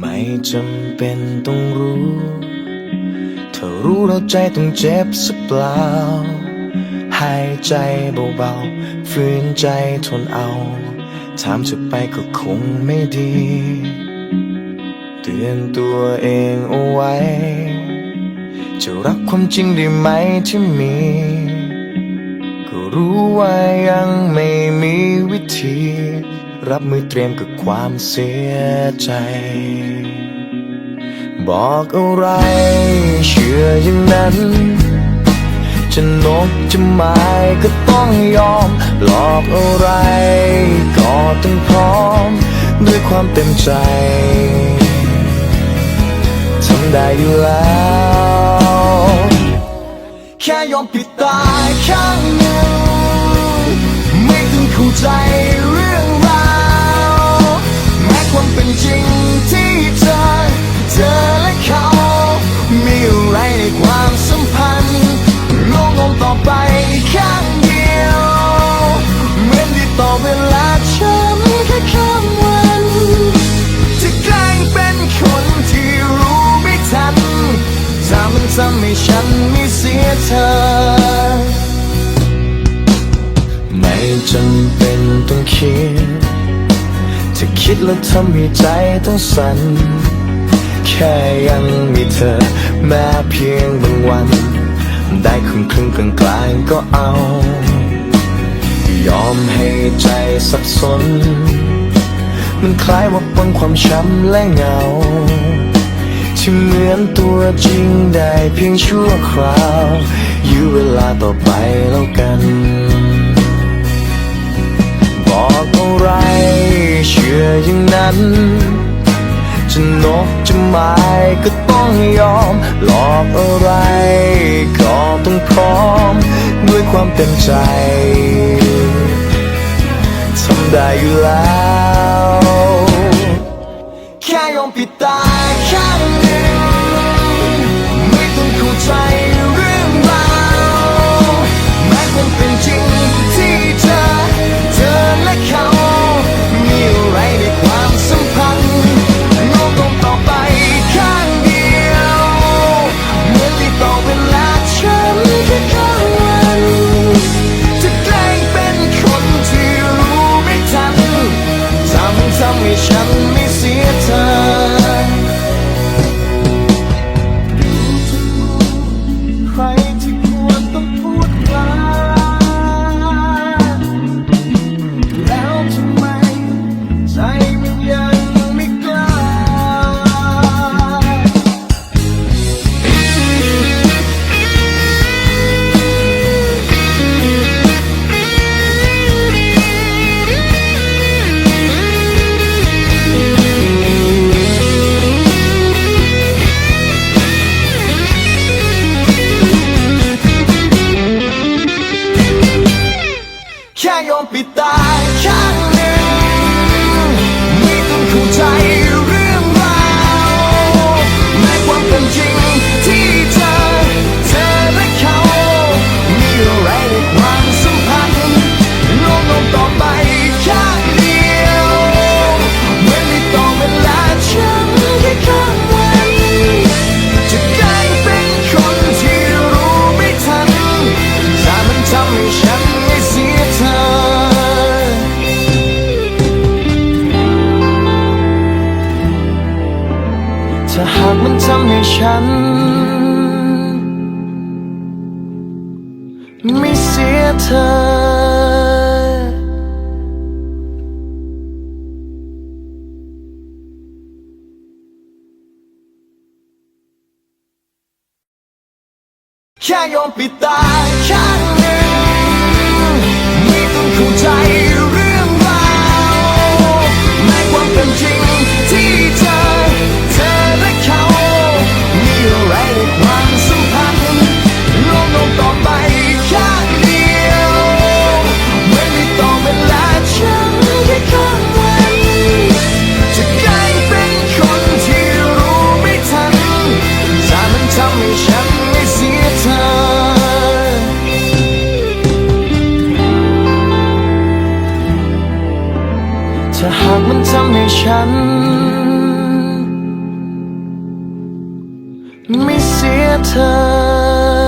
ไม่จำเป็นต้องรู้ถ้ารู้แล้วใจต้องเจ็บสักเปล่า หายใจเบาๆฝืนใจทนเอา ถามจะไปก็คงไม่ดี เตือนตัวเองเอาไว้ จะรักความจริงได้ไหมที่มี ก็รู้ว่ายังไม่มีวิธี รับมือเตรียมกับความเสียใจ บอกอะไร เชื่ออย่างนั้น จะนกจะไม้ก็ต้องยอม หลอกอะไร ก็ต้องพร้อม ด้วยความเต็มใจทำได้อยู่แล้ว แค่ยอมปิดตาข้างหนึ่งไม่ต้องเข้าใจ จริงที่เธอเธอและเขา มีอะไรในความสัมพันธ์งงงต่อไปข้างเดียว เหมือนที่ต่อเวลาฉันแค่ข้ามวันจะแกล้งเป็นคนที่รู้ไม่ทันถ้ามันทำให้ฉันไม่เสียเธอ ไม่จำเป็นต้องคิด ถ้าคิดแล้วทำให้ใจต้องสั่น แค่ยังมีเธอ แม้เพียงบางวัน ได้ครึ่งครึ่งกลางกลางก็เอา ยอมให้ใจสับสน มันคล้ายว่าปนความช้ำและเหงาที่เหมือนตัวจริงได้เพียงชั่วคราวยื้อเวลาต่อไปแล้วกัน ต้องยอม หลอกอะไรก็ต้องพร้อม ด้วยความเต็มใจทำได้อยู่แล้ว แค่ยอมปิดตา มันทำให้ฉัน ไม่เสียเธอแค่ยอมปิดตาข้างหนึ่งากมันทำให้ฉัน ไม่เสียเธอ